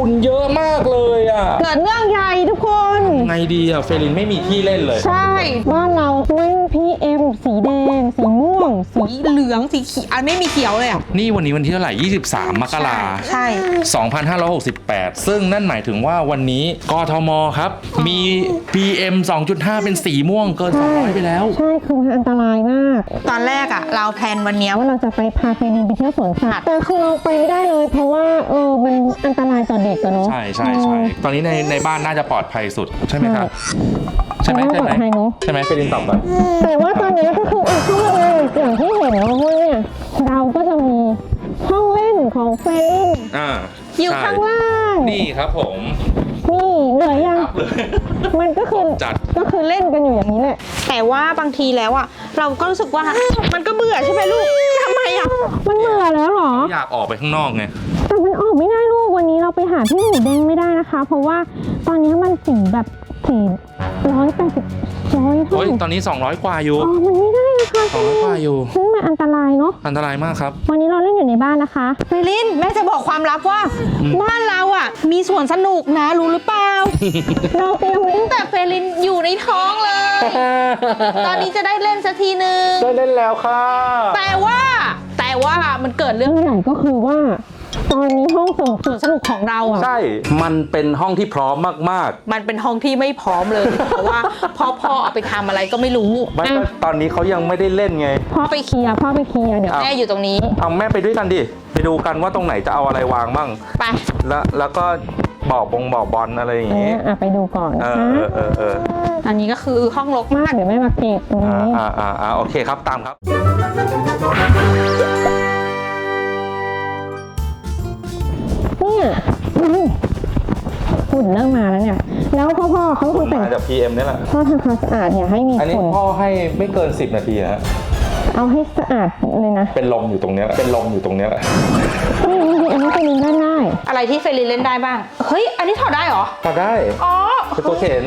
ฝุ่นเยอะมากเลยอะเกิดเรื่องใหญ่ทุกคน ไงดีอะเฟรลินไม่มีที่เล่นเลย ใช่ บ้านเราไม่พีเอ็มสีแดง สีม่วง สีเหลืองสีเขียวอันไม่มีเขียวเลยอะนี่วันนี้วันที่เท่าไหร่ 23 มกราใช่ 2568 ซึ่งนั่นหมายถึงว่าวันนี้กทมครับ มี PM 2.5 เป็นสีม่วงเกิน 200 ไปแล้ว ใช่ คือมันอันตรายมาก ตอนแรกอะ เราแพลนวันเนี้ยว่าเราจะไปพาเฟรนินไปเที่ยวสวนสัตว์แต่คือเราไปไม่ได้เลยเพราะว่าเออ มันอันตรายต่อเด็กอะเนาะใช่ใช่ใช่ตอนนี้ในในบ้านน่าจะปลอดภัยสุดใช่ไหมครับใช่ไหมใช่ใช่ไหมปลอดภัยเนอะใช่ไหมเฟรลินตอบก่อนแต่ว่าตอนนี้ก็คือเอาเข้ามาเลยอย่างที่เห็นเนาะว่าเนี่ยเราก็จะมีห้องเล่นของเฟรนอ่าอยู่ใช่ข้างล่างนี่ครับผม นี่เหลือยังครับเลย มันก็คือจัด ก็คือเล่นกันอยู่อย่างนี้แหละ แต่ว่าบางทีแล้วอะ เราก็รู้สึกว่า มันก็เบื่อใช่ไหมลูกทำไมอะ มันเบื่อแล้วเหรอ อยากออกไปข้างนอกไง แต่มันออกไม่ได้ลูกวันนี้เราไปหาที่หมูแดงไม่ได้นะคะ เพราะว่าตอนนี้มันสีแบบสีร้อยแปดสิบ ร้อยเท่าโอ้ยไหร่ตอนนี้ 200 กว่าอยู่ อ๋อมันไม่ได้นะคะ200กว่าอยู่ ซึ่งมันอันตรายเนาะอันตรายมากครับ วันนี้เราเล่นอยู่ในบ้านนะคะเฟลินแม่จะบอกความลับว่าบ้านเราอะ มีสวนสนุกนะรู้หรือเปล่า เราเตรียมไว้ตั้งแต่เฟลินอยู่ในท้องเลย ตอนนี้จะได้เล่นสักทีนึง ได้เล่นแล้วค่ะแต่ว่า แต่ว่ามันเกิดเรื่องเรื่องใหญ่ก็คือว่า ตอนนี้ห้องส่งสวนสนุกของเราอะใช่ มันเป็นห้องที่พร้อมมากมันเป็นห้องที่ไม่พร้อมเลย เพราะว่าพ่อพ่อเอาไปทำอะไรก็ไม่รู้ๆไม่ก็ตอนนี้เขายังไม่ได้เล่นไง พ่อไปเคลียร์พ่อไปเคลียร์เดี๋ยวอ้าวแม่อยู่ตรงนี้เอาแม่ไปด้วยกันดิ ไปดูกันว่าตรงไหนจะเอาอะไรวางบ้าง ไปแล้วแล้วก็บอกบงบอกบอลอะไรอย่างเองี้ออะไปดูก่อนเอนะอคะเออเออเอออันนี้ก็คือห้องรกมากเดี๋ยวแม่มาเก็บตรงอ่านี้ อ่าอ่าอ่าโอเคครับตามครับ เนี่ยฝุ่นเริ่มมาแล้วเนี่ย แล้วพ่อพ่อเขาคือแต่งมาจาก PM นี่แหละ พ่อทำความสะอาดเนี่ยให้มีอันนี้ฝุ่นพ่อให้ไม่เกิน 10 นาทีนะฮะเอาให้สะอาดเลยนะเป็นลมอยู่ตรงเนี้ยแหละเป็นลมอยู่ตรงเนี้ยแหละนี่จริงๆอันนี้เป็นได้ได้อะไรที่เฟลินเล่นได้บ้าง เฮ้ย อันนี้ถอดได้เหรอ ทำได้อ๋อ เป็นตัวเข็น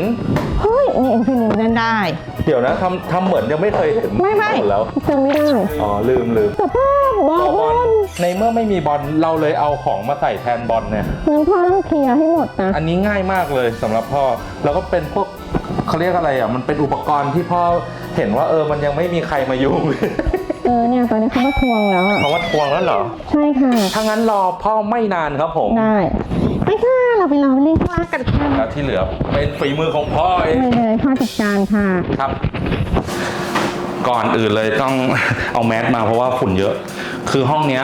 เฮ้ยนี่เอ็นฟิลินเล่นได้ เดี๋ยวนะทำทำเหมือนยังไม่เคยเห็นไม่ไม่หดแล้วจำไม่ได้อ๋อลืมลืมแต่พ่อบอลบอลในเมื่อไม่มีบอลเราเลยเอาของมาใส่แทนบอลเนี่ยงั้นพ่อต้องเคลียร์ให้หมดนะอันนี้ง่ายมากเลยสำหรับพ่อแล้วก็เป็นพวกเขาเรียกอะไรอะมันเป็นอุปกรณ์ที่พ่อเห็นว่าเออมันยังไม่มีใครมายุ่ง เออเนี่ยตอนนี้เขามาทวงแล้วอะเพราะว่าทวงแล้วเหรอ ใช่ค่ะ ถ้างั้นรอพ่อไม่นานครับผม ได้ ไปค่ะเราไปรอเล่นข้างล่างกันค่ะแล้วที่เหลือเป็นฝีมือของพ่อเองไปเลยพ่อจัดการค่ะ ครับ ก่อนอื่นเลยต้อง เอาแมสมาเพราะว่าฝุ่นเยอะ คือห้องเนี้ย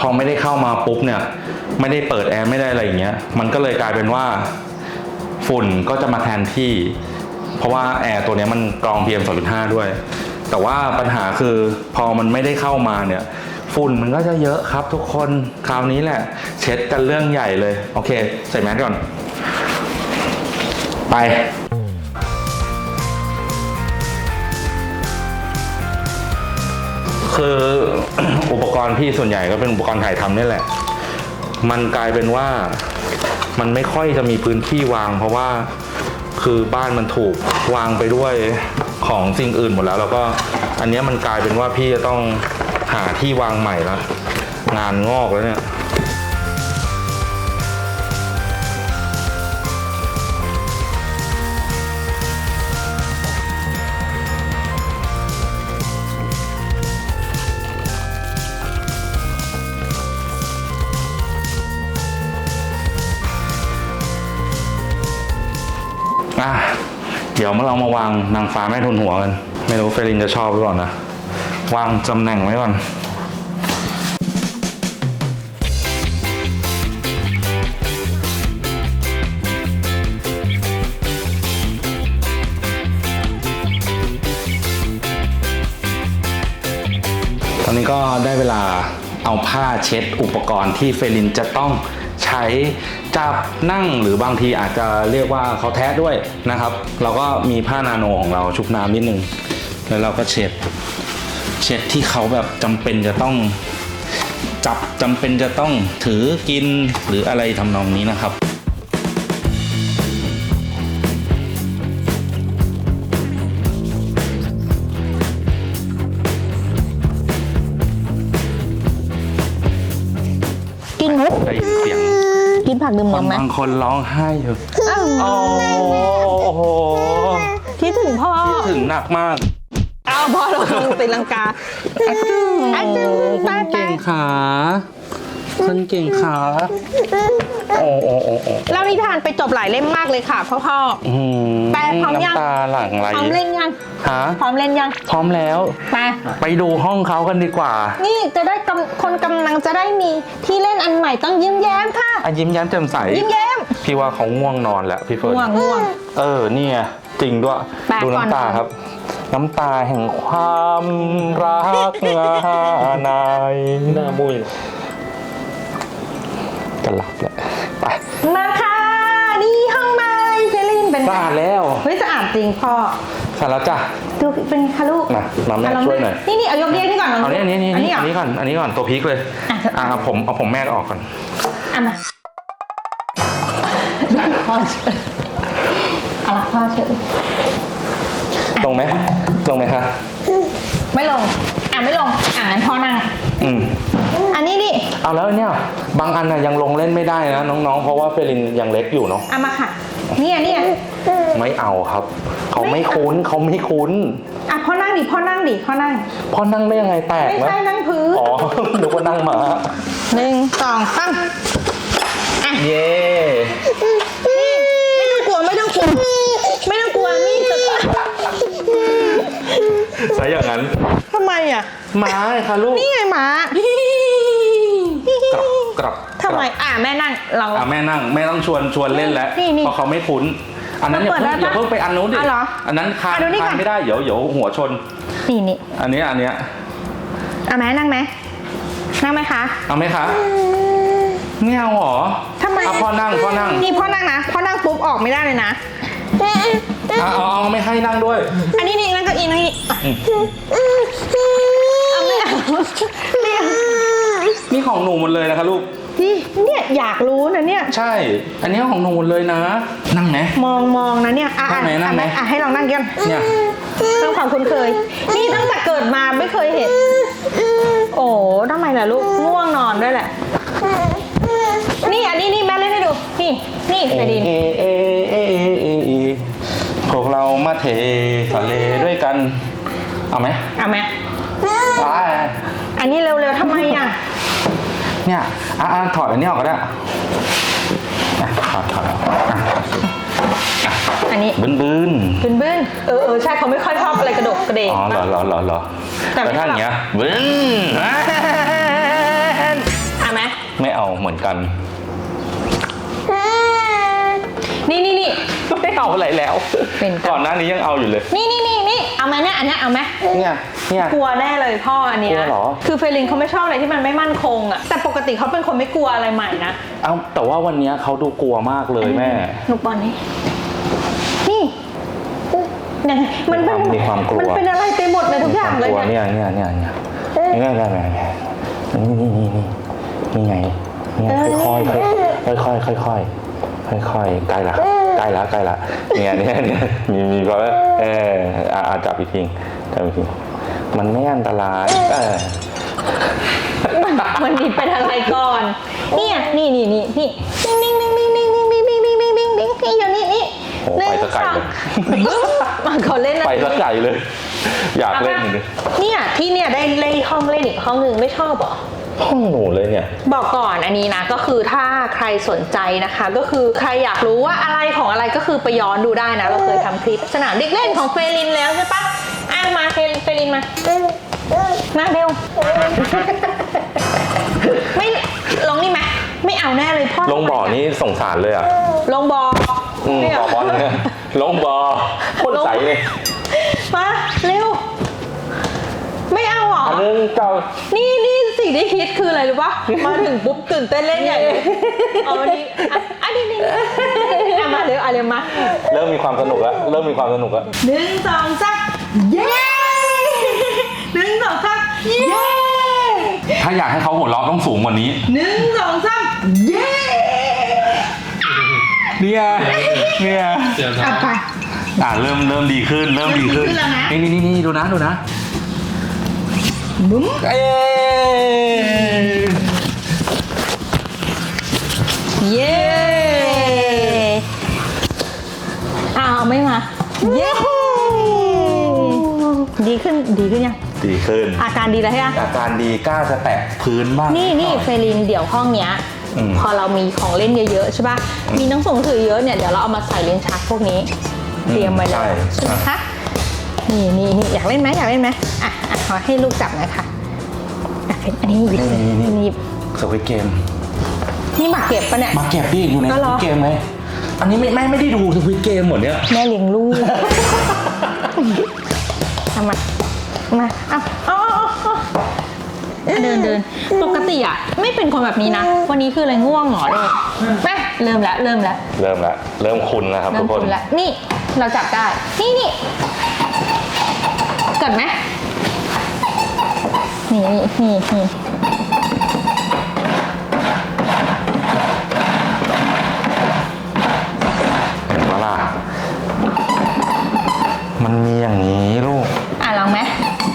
พอไม่ได้เข้ามาปุ๊บเนี่ย ไม่ได้เปิดแอร์ไม่ได้อะไรอย่างเงี้ย มันก็เลยกลายเป็นว่า ฝุ่นก็จะมาแทนที่ เพราะว่าแอร์ตัวเนี้ยมันกรอง PM 2.5 ด้วย แต่ว่าปัญหาคือพอมันไม่ได้เข้ามาเนี่ย ฝุ่นมันก็จะเยอะครับทุกคนคราวนี้แหละ เช็ดกันเรื่องใหญ่เลย โอเค ใส่แมสก่อน ไปคืออุปกรณ์พี่ส่วนใหญ่ก็เป็นอุปกรณ์ถ่ายทำนี่แหละ มันกลายเป็นว่ามันไม่ค่อยจะมีพื้นที่วาง เพราะว่าคือบ้านมันถูกวางไปด้วยของสิ่งอื่นหมดแล้ว แล้วก็อันนี้มันกลายเป็นว่าพี่จะต้องาที่วางใหม่แล้วงานงอกแล้วเนี่ยอะเดี๋ยวมาเรามาวางนางฟ้าแม่ทุนหัวกัน ไม่รู้เฟรลินจะชอบหรือเปล่านะ วางตำแหน่งไว้ก่อนตอนนี้ก็ได้เวลาเอาผ้าเช็ดอุปกรณ์ที่เฟลินจะต้องใช้จับนั่งหรือบางทีอาจจะเรียกว่าเขาแท้ด้วยนะครับ เราก็มีผ้านาโนของเราชุบน้ำนิดนึง แล้วเราก็เช็ด เช็ดที่เขาแบบจำเป็นจะต้องจับจำเป็นจะต้องถือกินหรืออะไรทำนองนี้นะครับกินมุกได้ยินเสียงกิกินผักดื่มนมไหมบางคนร้องไห้อยู่อ้าวโอ้โหคิดถึงพ่อคิดถึงหนักมาก เอาพ่อเราลง ตีลังกาอาจึงอาจึงไปคนไปเก่งขาคนเก่งขาโอ้โอ้โอ้โอ้เรานิทานไปจบหลายเล่มมากเลยค่ะพ่อพ่ออื้อหือแปลพร้อมยังน้ำตาหลั่งไหลพร้อมเล่นยังฮะพร้อมเล่นยัง พร้อมแล้ว ไป ไปดูห้องเขากันดีกว่า นี่จะได้กำคนกำลังจะได้มีที่เล่นอันใหม่ต้องยิ้มแย้มค่ะ อะยิ้มแย้มแจ่มใส ยิ้มแย้ม พี่ว่าเขาง่วงนอนแล้วพี่เฟิร์นง่วงง่วง เออเนี่ยจริงด้วย แปลดูก่อน น้ำตาครับ น้ำตาแห่งความรักงานายหน้ามุยกันหลับแล้วไปมาค่ะ นี่ห้องใหม่เฟลินเป็นสะอาดแล้วเฮ้ยสะอาดจริงพ่อสะอาดแล้วจ้ะ ดูเป็นค่ะลูกมามาแม่ะลงช่วยหน่อย นี่นี่เอายกเรียกนี่ก่อนเอานี้อันนี้อันนี้อันนี้เหรอัอนนี้ก่อนอันนี้ก่อนตัวพีคเลยอะอ่าผมเอาผมแม่ออกก่อนอะมาพ่อเชิญเอาละพ่อเชิญลงไหม ลงไหมคะไม่ลง อะไม่ลง อะงั้นพ่อนั่ง อืม อันนี้ดิ เอาแล้วเนี่ย บางอันน่ะยังลงเล่นไม่ได้นะน้องๆ เพราะว่าเฟลินยังเล็กอยู่เนาะเอามาค่ะ เนี่ยเนี่ยไม่เอาครับ เขาไม่คุ้นเขาไม่คุ้น อะพ่อนั่งดิพ่อนั่งดิพ่อนั่ง พ่อนั่งได้ยังไงแตกไม่ไหมใช่นั่งพื้นอ๋อนึกว่านั่งหมาหนึ่งสองสามอะเย่ ไม่ต้องกลัวไม่ต้องกลัว ไม่ต้องกลัวนี่จะ ใช่อย่างนั้น ทำไม อะหมาค่ะลูกนี่ไงหมากลับกลับทำไมอะแม่นั่งเรา อะแม่นั่งแม่ต้องชวนชวนเล่นแล้วนี่นี่เพราะเขาไม่คุ้น อันนั้นอย่าเปิดเพิ่งได้ปะอย่าเพิ่งไปอันนู้นดิอะเหรออันนั้นคานอะดูนี่คาก่อนนไม่ได้เดี๋ยวเดี๋ยวหัวชน นี่นี่อันเนี้ยอันเนี้ยเอาไหมนั่งไหมนั่งไหมคะเอาไหมคะไม่เอาหรอทำไมอะพ่อนั่งพ่อนั่งนี่พ่อนั่งนะพ่อนั่งปุ๊บออกไม่ได้เลยนะ อะเอาเอาไม่ให้นั่งด้วย อันนี้นี่นั่งเก้าอี้นั่งนี่อะเอาไม่เอา ไม่เอานี่ของหนูหมดเลยนะคะลูกพี่เนี่ยอยากรู้นะเนี่ย ใช่ อันนี้ของหนูหมดเลยนะ นั่งไหม มองมองนะเนี่ย อะนั่งไหนอะนั่งไหน อะให้ลองนั่งกันเนี่ยเรื่องความคุ้นเคย นี่ตั้งแต่เกิดมาไม่เคยเห็น โอ้ทำไมล่ะลูกง่วงนอนด้วยแหละ นี่อันนี้นี่แม่เล่นให้ดู นี่นี่เฟรดิน เอเอเอเอเอเอพวกเรามาเททะเลด้วยกัน เอาไหม เอาไหมไป อันนี้เร็วๆทำไมอะ เนี่ยอะอะถอดอันนี้ออกก็ได้อะถอดถอดอะอันนี้บึ้นบึ้นบึ้นบึ้นเออเออใช่เขาไม่ค่อยชอบอะไรกระดกกระเดก อ๋อเหรอเหรอเหรอเหรอแต่ไม่ แต่ถ้าอย่างเงี้ยบึ้นเอาไหมไม่เอาเหมือนกัน นี่นี่นี่ ไม่เอาอะไรแล้ว เป็นกัน ก่อนหน้านี้ยังเอาอยู่เลย นี่นี่นี่ นี่เอาไหมเนี่ยอันเนี้ยเอาไหมเนี่ยเนี่ย กลัวแน่เลยพ่ออันเนี้ยกลัวเหรอ คือเฟรลินเขาไม่ชอบอะไรที่มันไม่มั่นคงอะแต่ปกติเขาเป็นคนไม่กลัวอะไรใหม่นะเอาแต่ว่าวันเนี้ยเขาดูกลัวมากเลยแม่ หนูปอนนี่นี่เนี่ยมันเป็นมีความกลัว มันเป็นอะไรไปหมดเลยทุกอย่างเลยกลัวเนี่ยเนี่ยเนี่ยเนี่ยเนี่ยเนี่ยเนี่ยเนี่ยนี่นี่นี่นี่นี่ไงเนี่ยค่อยค่อยค่อยค่อยค่อยค่อยค่อยๆใกล้ละครับ ใกล้ละใกล้ละเนี่ยเนี่ยเนี่ยมีมีก็เอออะอะจับอีกทีจับอีกทีมันไม่อันตรายเออมันนี่เป็นอะไรก่อน เนี่ย นี่นี่นี่นี่นิ่งนิ่งนิ่งนิ่งนิ่งนิ่งนิ่งนิ่งนิ่งนิ่งนิ่งนี่อยู่นี่นี่โอ้ไปสักไกลเลยมาขอเล่นนะไปสักไกลเลย อยากเล่นเลยเนี่ยที่เนี่ยได้เล่นห้องเล่นอีกห้องหนึ่งไม่ชอบเหรอ ห้องหนูเลยเนี่ย บอกก่อนอันนี้นะก็คือถ้าใครสนใจนะคะ ก็คือใครอยากรู้ว่าอะไรของอะไรก็คือไปย้อนดูได้นะ เราเคยทำคลิปสนามเด็กเล่นของเฟรลินแล้วใช่ปะอะมาเฟรเฟรลินมามาเร็วไม่ลงนี่ไหมไม่เอาแน่เลยพ่อลงบ่อนี่สงสารเลยอะ ลงบ่ออืมเนี่ยบ่อบอลเนี่ยลงบ่อโคตรใสเลยมาเร็ว ไม่เอาเหรออันนึงเก่านี่นี่สิ่ง ที่คิดคืออะไรรู้ปะมาถึงปุ๊บตื่นเต้นเล่นใหญ่เลยเอาอันนี้อะอันนี้นี่อะมาเร็วอะเร็วมาเริ่มมีความสนุกแล้วเริ่มมีความสนุกแล้วหนึ่งสองสามเย้หนึ่งสองสามเย้ถ้าอยากให้เขาหัวเราะต้องสูงกว่านี้ หนึ่งสองสามเย้เนี่ยเนี่ยอะไป อ่าเริ่มเริ่มดีขึ้น เริ่มดีขึ้นเริ่มดีขึ้นแล้วนะ นี่นี่นี่ดูนะดูนะ บุ้มเอ้ยเย้อ้าวไม่มา เย้ ดีขึ้นดีขึ้นยัง ดีขึ้น อาการดีแล้วใช่ไหมอาการดีกล้าจะแตะพื้นบ้างนี่นี่เฟลินเดี๋ยวห้องเนี้ยอืมพอเรามีของเล่นเยอะๆใช่ป่ะ มีหนังส่งถือเยอะเนี่ยเดี๋ยวเราเอามาใส่ลิ้นชักพวกนี้ เตรียมไว้แล้วใช่ไหมคะ นี่นี่นี่อยากเล่นไหมอยากเล่นไหมอะ อะขอให้ลูกจับหน่อยค่ะอะเฟลินอันนี้หยิบนี่นี่อันนี่นี้หยิบสวิตเกม นี่หมากเก็บปะเนี่ย มาเก็บพี่อยู่ในอ๋สอเหรอวิตเกมไหมอันนี้ไม่ไม่ไม่ได้ดูสวิตเกมหมดเนี้ยแม่เลี้ยงลูกทำมา มาเอาเอาเอาเอาเอาเดินเดิน ปกติอะ ไม่เป็นคนแบบนี้นะ วันนี้คืออะไรง่วงเหรอเลยแม่เริ่มแล้ว เริ่มแล้ว เริ่มละเริ่มคุณแล้วครับเริ่ทุมกคน คุณแล้วนี่เราจับได้ นี่นี่เกิดไหม นี่นี่นี่เห็นปะล่ะมันมีอย่างนี้ลูก อะลองไหม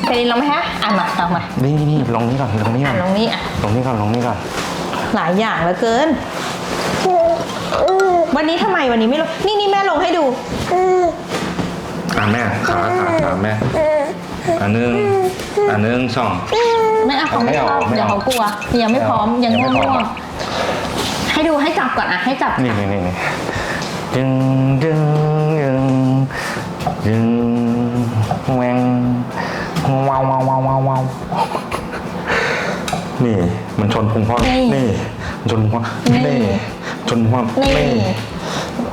เฟรนลองไหมฮะอะมาลองมานี่นี่ลงนี้ก่อนลงนี้ก่อะอนลองนี้อะ ลงนี้ก่อนลงนี้ก่อน หลายอย่างเหลือเกิน วันนี้ทำไมวันนี้ไม่ลง นี่นี่แม่ลงให้ดู อะแม่ขาขาขาแม่ อันหนึงอันหนึงสอง ไม่เอาเขาไม่ชอบไม่เดี๋ยวเอาเขากลัวยังไม่พร้อมยังยังไม่ง่พร้อม วงๆให้ดูให้จับก่อนอะให้จับนี่นี่นี่นี่ดึงดึงดึงดึงแหวงว้าวว้าวว้าวว้าวว้าวนี่มันชนพุงพ่อนี่มันชนพุงพ่อนี่ชนพุงพ่อนี่นี่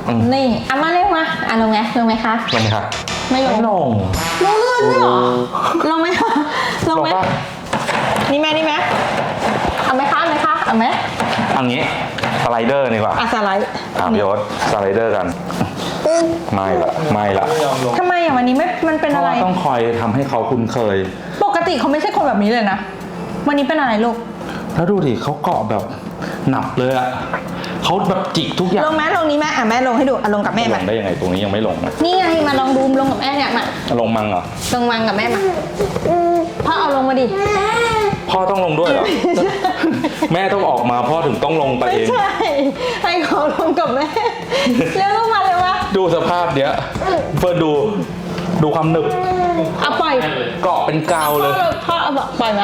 อืมนี่เอามาเร็วมาอะลงไหมลงไหมคะลงไหมครับ ไม่ลงลงลงเลยเหรอลงไหมคะลงไหมปะนี่ไหมนี่ไหมเอาไหมคะเอาไหมคะเอาไหมเอางี้สไลเดอร์ดีกว่าอะสไลด์ถามพี่โอ๊ตสไลเดอร์กันไม่ละไม่ละทำไมอะวันนี้ไม่มันเป็นเพอะราะไร ว่าต้องคอยทำให้เขาคุ้นเคย ปกติเขาไม่ใช่คนแบบนี้เลยนะ วันนี้เป็นอะไรลูก แล้วดูดิเขาเกาะแบบ หนักเลยอะเขาแบบจิกทุกอย่างลงไหมลงนี้ไหมอะแม่ลงให้ดูอะลงกับแม่ลมา งได้ยังไงตรงนี้ยังไม่ลงนะนี่ไงมาลองดูลงกับแม่เนี่ยมาลงมังเหรอลงวางกับแม่มาพ่อเอาลงมาดิ พ่อต้องลงด้วยเหรอ แม่ต้องออกมาพ่อถึงต้องลงไปไม่เอง ใช่ ให้เขาลงกับแม่เร็วลงมาเลยวะดูสภาพเนี้ยเฟิร์นดูดูความหนึบเอาปล่อยเกาะเป็นกาวเลย พ่อเอาบอกปล่อยไหม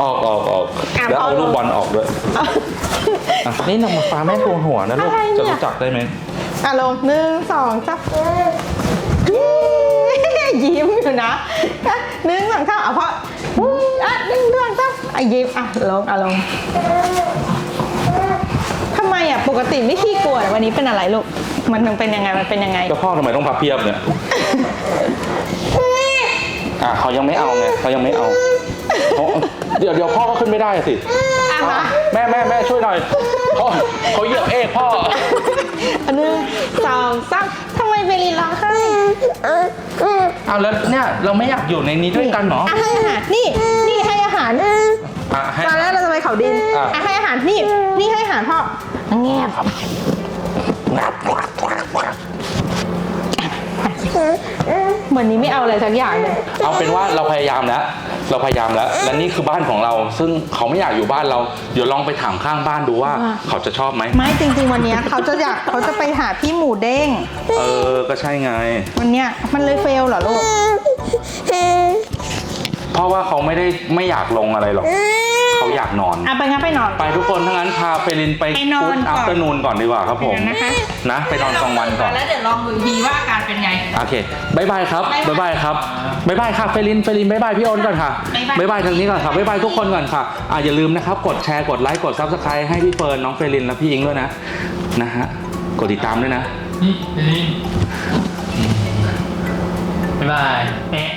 ออกออกออกอะแล้วเอาพ่อลง ลูกบอลออกด้วยอะนี่นำมาฟ้าแม่โกนหัวนะลูกอะไรเนี่ย จะรู้จักได้ไหมอะลงหนึ่งสองสามยิ้มอยู่นะอะหนึ่งสองสามอะพ่ออะหนึ่งสองสามอะยิ้มอะลงอะลงทำไมอะปกติไม่ขี้กลัวแต่วันนี้เป็นอะไรลูกมันมันเป็นยังไงมันเป็นยังไงแล้วพ่อทำไมต้องพับเพียบเนี่ยอะเขายังไม่เอาไงเขายังไม่เอาเขา เดี๋ยวเดี๋ยวพ่อก็ขึ้นไม่ได้สิอะมาแม่แม่แม่ช่วยหน่อยพ่อเขาเหยียบเอกพ่ออันหนึ่งสองสามทำไมเบลีร้องไห้เอาแล้วเนี่ยเราไม่อยากอยู่ในนี้ด้วยกันเหรออะให้อาหารนี่นี่ให้อาหาร อะให้ ตอนแรกเราจะไปเขาดินอะ อะให้อาหารนี่นี่ให้อาหารพ่อแง่ครับเหมือนนี้ไม่เอาอะไรสักอย่างเลย เอาเป็นว่าเราพยายามแล้ว เราพยายามแล้ว และนี่คือบ้านของเรา ซึ่งเขาไม่อยากอยู่บ้านเรา เดี๋ยวลองไปถามข้างบ้านดูว่าอะเขาจะชอบไหม ไม่จริงๆวันเนี้ยเขาจะอยากเขาจะไปหาพี่หมูเด้ง เออ ก็ใช่ไง วันเนี้ยมันเลยเฟลเหรอลูก เพราะว่าเขาไม่ได้ไม่อยากลงอะไรหรอกเขา อยากนอน อะไปงั้นไปนอน ไปทุกคนทั้างนั้นพาเฟลินไปไปนอนฟูดก่อัอน ฟเตอร์นูนก่อนดีกว่าครับผมไปนอนนะคะ นะไปนอนกลางวันก่อน แล้วเดี๋ยวลองดูอีกทีว่าอาการเป็นไง โอเคบายบายครับบ๊ายบายบายบายครับบายบายค่ะเฟลินเฟลินบายบายพี่โอนก่อนค่ะบ๊ายบายบายบายทางนี้ก่อนค่ะบายบายทุกคนก่อนค่ะอ่าอย่าลืมนะครับ กดแชร์กดไลค์กดซับสไครต์ให้พี่เฟิร์นน้องเฟลินและพี่อิงด้วยนะนะฮะกดติดตามด้วยนะ นี่นี่บ๊ายบายเอ๊ะ